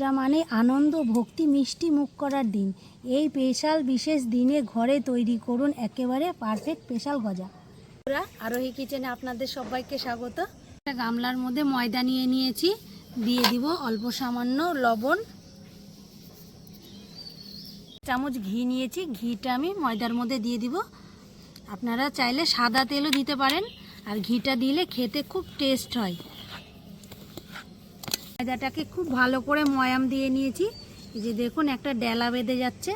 যাত্রা মানে আনন্দ ভক্তি মিষ্টি মুখ করার দিন। এই স্পেশাল বিশেষ দিনে ঘরে তৈরি করুন একেবারে পারফেক্ট স্পেশাল গজা। আরোহী কিচেনে আপনাদের সবাইকে স্বাগত। একটা গামলার মধ্যে ময়দা নিয়ে নিয়েছি দিয়ে দিব অল্প সামান্য লবণ। চামচ ঘি নিয়েছি ঘিটা আমি ময়দার মধ্যে দিয়ে দিব। আপনারা চাইলে সাদা তেলও দিতে পারেন আর ঘিটা দিলে খেতে খুব টেস্ট হয়। ময়দাটাকে খুব ভালো করে ময়াম দিয়ে নিয়েছি। যে দেখুন, একটা ডেলা বেঁধে যাচ্ছে।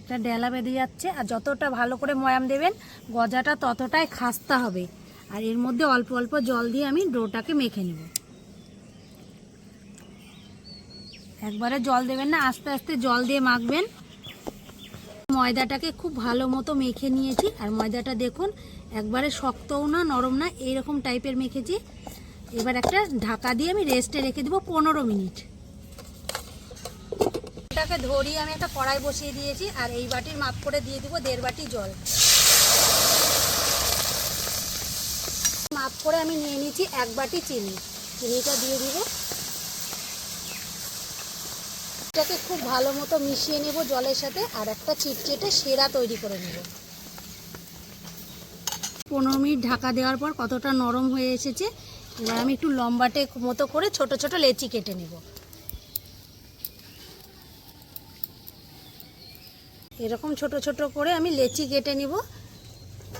একটা ডেলা বেঁধে যাচ্ছে, আর যতটা ভালো করে ময়াম দেবেন, গজাটা ততটাই খাস্তা হবে। আর এর মধ্যে অল্প অল্প জল দিয়ে আমি ডোটাকে মেখে নেব। একবারে জল দেবেন না, আস্তে আস্তে জল দিয়ে মাখবেন। ময়দাটাকে খুব ভালো মতো মেখে নিয়েছি। আর ময়দাটা দেখুন, একবারে শক্তও না, নরম না, এইরকম টাইপের মেখেছি। এবার একটা ঢাকা দিয়ে আমি রেস্টে রেখে দেবো পনেরো মিনিট। এটাকে ধরিয়ে আমি একটা কড়াই বসিয়ে দিয়েছি, আর এই বাটির মাপ করে দিয়ে দিব দেড় বাটি জল। মাপ করে আমি নিয়ে নিয়েছি এক বাটি চিনি। চিনিটা দিয়ে দিব। এটাকে খুব ভালো মতো মিশিয়ে নেব জলের সাথে, আর একটা চিটচেটে সেরা তৈরি করে নেব। পনেরো মিনিট ঢাকা দেওয়ার পর কতটা নরম হয়ে এসেছে এবার আমি একটু লম্বাটে মতো করে ছোট ছোট লেচি কেটে নেব। এরকম ছোট ছোট করে আমি লেচি কেটে নিব।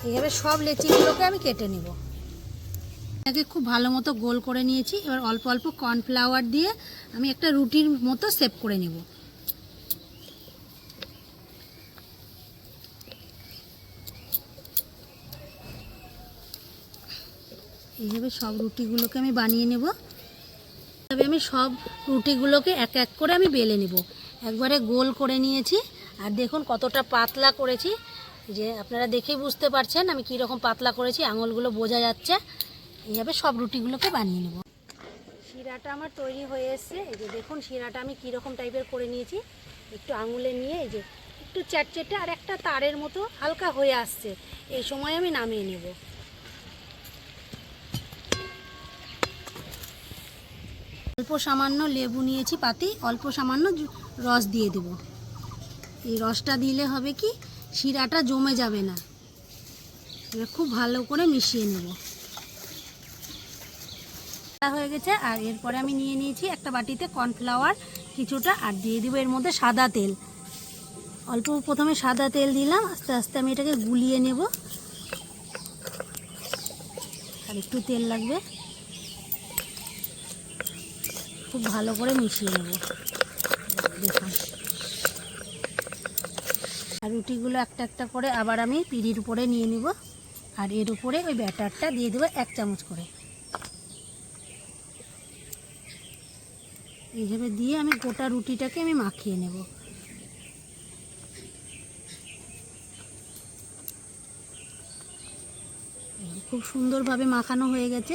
এইভাবে সব লেচিগুলোকে আমি কেটে নিব। এটাকে খুব ভালো মতো গোল করে নিয়েছি। এবার অল্প অল্প কর্নফ্লাওয়ার দিয়ে আমি একটা রুটির মতো সেভ করে নেব। এইভাবে সব রুটিগুলোকে আমি বানিয়ে নেব। তবে আমি সব রুটিগুলোকে এক এক করে আমি বেলে নেব। একবারে গোল করে নিয়েছি। আর দেখুন কতটা পাতলা করেছি। যে আপনারা দেখেই বুঝতে পারছেন আমি কীরকম পাতলা করেছি, আঙুলগুলো বোঝা যাচ্ছে। এইভাবে সব রুটিগুলোকে বানিয়ে নেব। শিরাটা আমার তৈরি হয়ে এসছে। এই যে দেখুন শিরাটা আমি কীরকম টাইপের করে নিয়েছি। একটু আঙুলে নিয়ে এই যে একটু চ্যাটচেটে আর একটা তারের মতো হালকা হয়ে আসছে। এই সময় আমি নামিয়ে নেব। অল্প সামান্য লেবু নিয়েছি পাতি, অল্প সামান্য রস দিয়ে দেব। এই রসটা দিলে হবে কি, শিরাটা জমে যাবে না। খুব ভালো করে মিশিয়ে নেব। হয়ে গেছে, আর এরপরে আমি নিয়ে নিয়েছি একটা বাটিতে কর্নফ্লাওয়ার, কিছুটা, আর দিয়ে দেবো এর মধ্যে সাদা তেল। অল্প প্রথমে সাদা তেল দিলাম, আস্তে আস্তে আমি এটাকে গুলিয়ে নেব। আর একটু তেল লাগবে। খুব ভালো করে মিশিয়ে নেব। আর রুটিগুলো একটা একটা করে আবার আমি পিড়ির উপরে নিয়ে নিব। আর এর উপরে ওই ব্যাটারটা দিয়ে দেবো এক চামচ করে। এইভাবে দিয়ে আমি গোটা রুটিটাকে আমি মাখিয়ে নেব। খুব সুন্দরভাবে মাখানো হয়ে গেছে।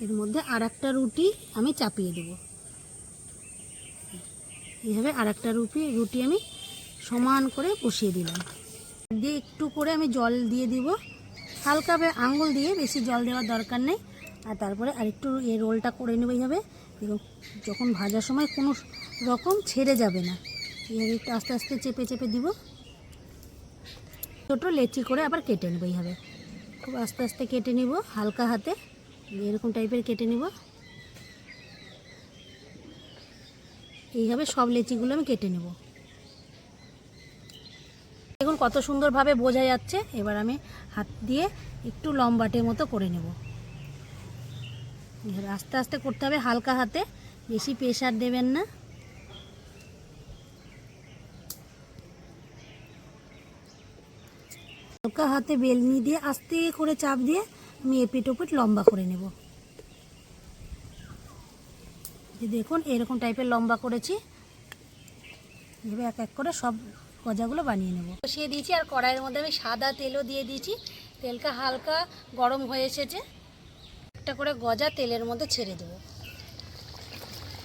এর মধ্যে আর একটা রুটি আমি চাপিয়ে দেবো। এইভাবে আর একটা রুটি রুটি আমি সমান করে বসিয়ে দিলাম। দিয়ে একটু করে আমি জল দিয়ে দিব। হালকা বে- আঙুল দিয়ে বেশি জল দেওয়ার দরকার নেই। আর তারপরে আরেকটু এই রোলটা করে নেব এইভাবে। যখন ভাজার সময় কোনো রকম ছেড়ে যাবে না। এইভাবে একটু আস্তে আস্তে চেপে চেপে দিব। ছোটো লেচি করে আবার কেটে নেব এইভাবে। খুব আস্তে আস্তে কেটে নিব হালকা হাতে। এরকম টাইপের কেটে নিব। এইভাবে সব লেচিগুলো আমি কেটে নেব। দেখুন কত সুন্দরভাবে বোঝা যাচ্ছে। এবার আমি হাত দিয়ে একটু লম্বাটের মতো করে নেব। আস্তে আস্তে করতে হবে হালকা হাতে, বেশি প্রেশার দেবেন না। হালকা হাতে বেলনি দিয়ে আস্তে করে চাপ দিয়ে আমি এপিট ওপিট লম্বা করে নেব। যে দেখুন, এরকম টাইপের লম্বা করেছি। এভাবে এক এক করে সব গজাগুলো বানিয়ে নেব। বসিয়ে দিয়েছি, আর কড়াইয়ের মধ্যে আমি সাদা তেলও দিয়ে দিয়েছি। তেলটা হালকা গরম হয়ে এসেছে। একটা করে গজা তেলের মধ্যে ছেড়ে দেবো।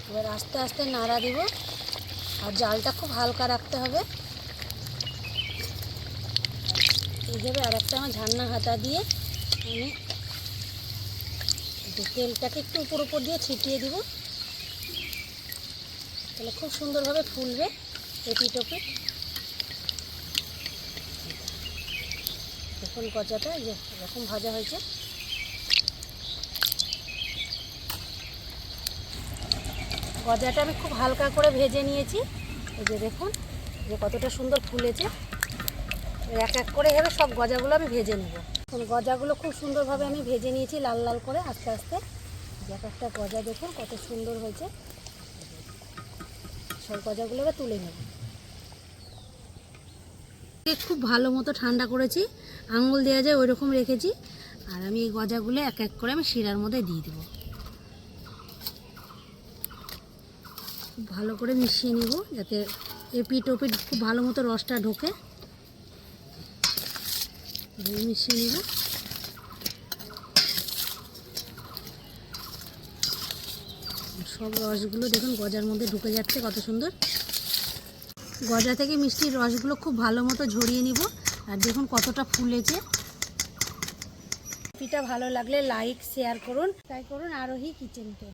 এবার আস্তে আস্তে নাড়া দিব। আর জালটা খুব হালকা রাখতে হবে। এইভাবে আর একটা আমার ঝান্না হাতা দিয়ে আমি তেলটাকে একটু উপর উপর দিয়ে ছিটিয়ে দিব। তাহলে খুব সুন্দরভাবে ফুলবে এপি টপি। দেখুন গজাটা যে এরকম ভাজা হয়েছে। গজাটা আমি খুব হালকা করে ভেজে নিয়েছি। এই যে দেখুন, যে কতটা সুন্দর ফুলেছে। এক এক করে এভাবে সব গজাগুলো আমি ভেজে নেব। এখন গজাগুলো খুব সুন্দরভাবে আমি ভেজে নিয়েছি লাল লাল করে আস্তে আস্তে। এক একটা গজা দেখুন, কত সুন্দর হয়েছে। সব গজাগুলোকে তুলে নেব। খুব ভালো মতো ঠান্ডা করেছি, আঙুল দেওয়া যায় ওই রকম রেখেছি। আর আমি এই গজাগুলো এক এক করে আমি শিরার মধ্যে দিয়ে দেবো। খুব ভালো করে মিশিয়ে নেব যাতে এপিট ওপিট খুব ভালো মতো রসটা ঢোকে। মিশিয়ে নেব। সব রসগুলো দেখুন গজার মধ্যে ঢুকে যাচ্ছে, কত সুন্দর। গজা থেকে মিষ্টির রসগুলো খুব ভালো মতো ঝরিয়ে নিব। আর দেখুন কতটা ফুলেছে। রেসিপিটা ভালো লাগলে লাইক, শেয়ার করুন। ট্রাই করুন আরোহী কিচেনকে